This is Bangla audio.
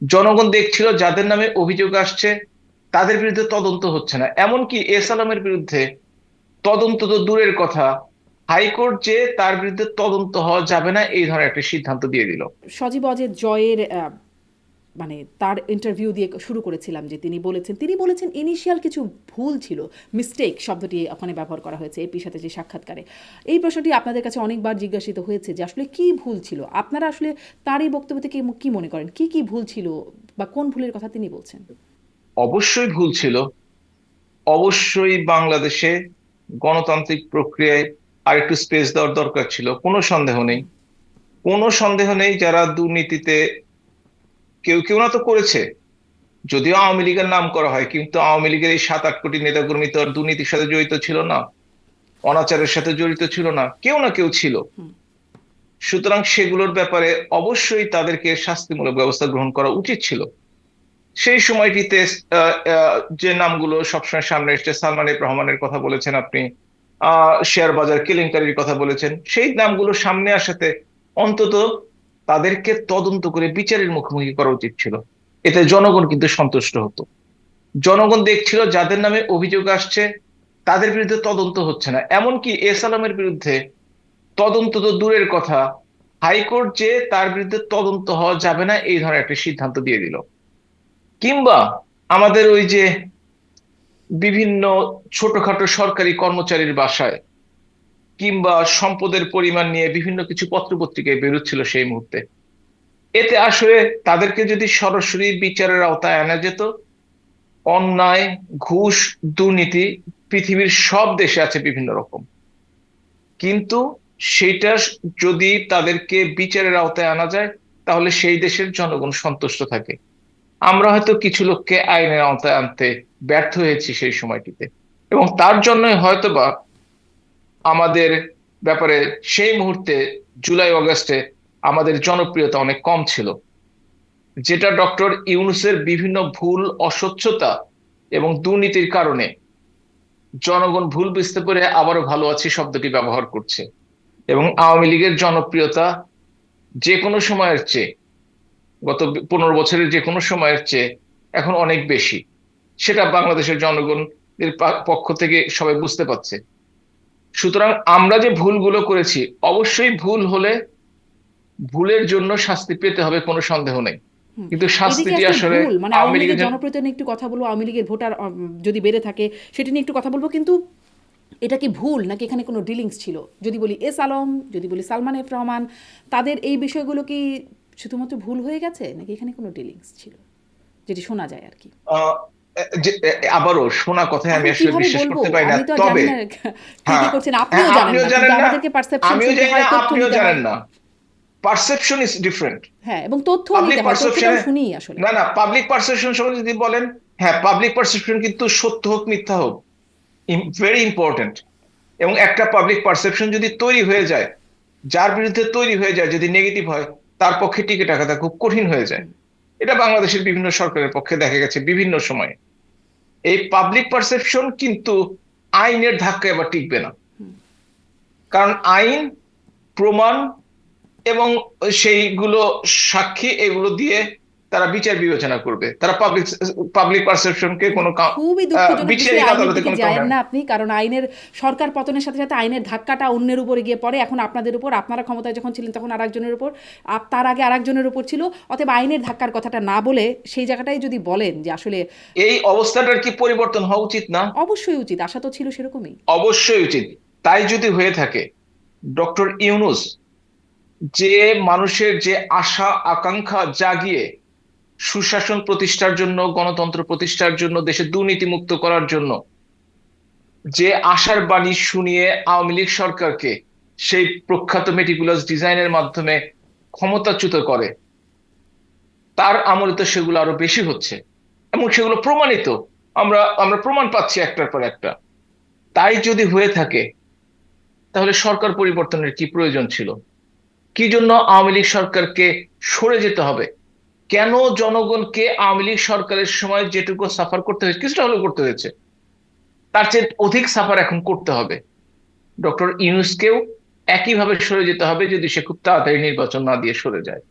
জনগণ দেখছিল, যাদের নামে অভিযোগ আসছে, তাদের বিরুদ্ধে তদন্ত হচ্ছে না। এমনকি এস আলমের বিরুদ্ধে তদন্ত তো দূরের কথা। হাইকোর্ট যে তার বিরুদ্ধে তদন্ত হওয়া যাবে না, এই ধরনের একটা সিদ্ধান্ত দিয়ে দিল। সজীব অজের জয়ের মানে তার ইন্টারভিউ দিয়ে শুরু করেছিলাম যে তিনি বলেছেন তিনি বলেছেন ইনিশিয়াল কিছু ভুল ছিল মিস্টেক শব্দটি ওখানে ব্যবহার করা হয়েছে এপির সাথে যে সাক্ষাৎকারে। এই প্রশ্নটি আপনাদের কাছে অনেকবার জিজ্ঞাসিত হয়েছে যে আসলে কি ভুল ছিল? আপনারা আসলে তার এই বক্তব্য থেকে কি মনে করেন? কি কি ভুল ছিল বা কোন ভুলের কথা তিনি বলছেন? অবশ্যই ভুল ছিল। অবশ্যই বাংলাদেশে গণতান্ত্রিক প্রক্রিয়ায় আর একটু স্পেস দেওয়ার দরকার ছিল। কোনো সন্দেহ নেই। কোনো সন্দেহ নেই যারা দুর্নীতিতে কেউ কেউ না তো করেছে। যদিও আওয়ামী লীগের নাম করা হয় কিন্তু আওয়ামী লীগের এই সাত আট কোটি নেতাকর্মী তো আর দুর্নীতির সাথে জড়িত ছিল না অনাচারের সাথে জড়িত ছিল না কেউ না কেউ ছিল। সুতরাং সেগুলোর ব্যাপারে অবশ্যই তাদেরকে শাস্তিমূলক ব্যবস্থা গ্রহণ করা উচিত ছিল। সেই সময়টিতে যে নামগুলো সবসময় সামনে এসছে সালমান রহমানের কথা বলেছেন আপনি আহ শেয়ার বাজার কেলেঙ্কারির কথা বলেছেন সেই নামগুলো সামনে আসাতে অন্তত তাদেরকে তদন্ত করে বিচারের মুখোমুখি করা উচিত ছিল। এতে জনগণ কিন্তু সন্তুষ্ট হতো। জনগণ দেখছিল যাদের নামে অভিযোগ আসছে, তাদের বিরুদ্ধে তদন্ত হচ্ছে না। এমনকি এস আলমের বিরুদ্ধে তদন্ত তো দূরের কথা। হাইকোর্ট যে তার বিরুদ্ধে তদন্ত হওয়া যাবে না, এই ধরনের একটা সিদ্ধান্ত দিয়ে দিল। কিংবা আমাদের ওই যে বিভিন্ন ছোটখাটো সরকারি কর্মচারীর বাসায় কিংবা সম্পদের পরিমাণ নিয়ে বিভিন্ন কিছু পত্রপত্রিকায় বেরোচ্ছিল সেই মুহূর্তে। এতে আসলে তাদেরকে যদি সরাসরি বিচারের আওতায় আনা যেত, অন্যায়, ঘুষ, দুর্নীতি পৃথিবীর সব দেশে আছে বিভিন্ন রকম। কিন্তু সেটা যদি তাদেরকে বিচারের আওতায় আনা যায়, তাহলে সেই দেশের জনগণ সন্তুষ্ট থাকে। আমরা হয়তো কিছু লোককে আইনের আওতায় আনতে ব্যর্থ হয়েছি সেই সময়টিতে। এবং তার জন্যই হয়তোবা আমাদের ব্যাপারে সেই মুহূর্তে জুলাই, অগাস্টে আমাদের জনপ্রিয়তা অনেক কম ছিল। যেটা ডক্টর ইউনুসের বিভিন্ন ভুল, অস্বচ্ছতা এবং দুর্নীতির কারণে জনগণ ভুল বুঝতে পেরে আবারও ভালো আছি শব্দটি ব্যবহার করছে। এবং আওয়ামী লীগের জনপ্রিয়তা যে কোনো সময়ের চেয়ে, গত পনেরো বছরের যে কোনো সময়ের চেয়ে এখন অনেক বেশি। সেটা বাংলাদেশের জনগণের পক্ষ থেকে সবাই বুঝতে পারছে। সুতরাং আমরা যে ভুলগুলো করেছি অবশ্যই ভুল হলে ভুলের জন্য শাস্তি পেতে হবে কোনো সন্দেহ নেই। কিন্তু শাস্তিটি আসলে মানে আওয়ামী লীগের জনপ্রিয়তা একটু কথা বলব আওয়ামী লীগের ভোটার যদি বেড়ে থাকে সেটা নিয়ে একটু কথা বলব কিন্তু এটা কি ভুল নাকি এখানে কোনো ডিলিংস ছিল? যদি বলি এস আলম যদি বলি সালমান এফ রহমান তাদের এই বিষয়গুলো কি শুধুমাত্র ভুল হয়ে গেছে নাকি এখানে কোনো ডিলিংস ছিল? যেটি শোনা যায় আর কি। আবারও শোনা কথায় আমি আসলে বিশ্বাস করতে পারি না। তবে হ্যাঁ, করছেন আপনিও হ্যাঁ, জানেন না আমিও জানি না আপনিও জানেন না। পারসেপশন ইজ ডিফারেন্ট হ্যাঁ এবং তথ্য Public নিতে হয় তথ্যটাও শুনি আসলে। না না পাবলিক পারসেপশন সম্বন্ধে যদি বলেন হ্যাঁ পাবলিক পারসেপশন কিন্তু সত্য হোক মিথ্যা হোক ভেরি ইম্পর্টেন্ট এবং একটা পাবলিক পারসেপশন যদি তৈরি হয়ে যায় যার বিরুদ্ধে তৈরি হয়ে যায় যদি নেগেটিভ হয় তার পক্ষে টিকে থাকাটা খুব কঠিন হয়ে যায়। এটা বাংলাদেশের বিভিন্ন সরকারের পক্ষে দেখা গেছে বিভিন্ন সময়ে। এই পাবলিক পারসেপশন কিন্তু আইনের ধাক্কায় আবার টিকবে না। কারণ আইন, প্রমাণ এবং সেইগুলো সাক্ষী এগুলো দিয়ে তারা বিচার বিবেচনা করবে। তারা পাবলিক পাবলিক পারসেপশনকে কোনো খুবই দুঃখজনক আদালতে কোনো না আপনি কারণ আইনের সরকার পতনের সাথে সাথে আইনের ধাক্কাটা অন্যের উপরে গিয়ে পড়ে। এখন আপনাদের উপর আপনারা ক্ষমতায় যখন ছিলেন তখন আরেকজনের উপর তার আগে আরেকজনের উপর ছিল। অতএব আইনের ধাক্কার কথাটা না বলে সেই জায়গাটাই যদি বলেন যে আসলে এই অবস্থাটার কি পরিবর্তন হওয়া উচিত না? অবশ্যই উচিত। আশা তো ছিল সেরকমই। অবশ্যই উচিত। তাই যদি হয়ে থাকে ডক্টর ইউনুস যে মানুষের যে আশা আকাঙ্ক্ষা জাগিয়ে সুশাসন প্রতিষ্ঠার জন্য, গণতন্ত্র প্রতিষ্ঠার জন্য, দেশে দুর্নীতিমুক্ত করার জন্য যে আশার বাণী শুনিয়ে আওয়ামী লীগ সরকারকে সেই প্রখ্যাত মেটিকুলাস ডিজাইনের মাধ্যমে ক্ষমতাচ্যুত করে, তার আমলে তো সেগুলো আরও বেশি হচ্ছে। এবং সেগুলো প্রমাণিত। আমরা আমরা প্রমাণ পাচ্ছি একটার পর একটা। তাই যদি হয়ে থাকে, তাহলে সরকার পরিবর্তনের কি প্রয়োজন ছিল? কি জন্য আওয়ামী লীগ সরকারকে সরে যেতে হবে? কেন জনগণকে আওয়ামী লীগ সরকারের সময় যেটুকু সাফার করতে হয়েছে, কিছুটা হলেও করতে হয়েছে, তার চেয়ে অধিক সাফার এখন করতে হবে। ডক্টর ইউনুসকেও একইভাবে সরে যেতে হবে যদি সে খুব তাড়াতাড়ি নির্বাচন না দিয়ে সরে যায়।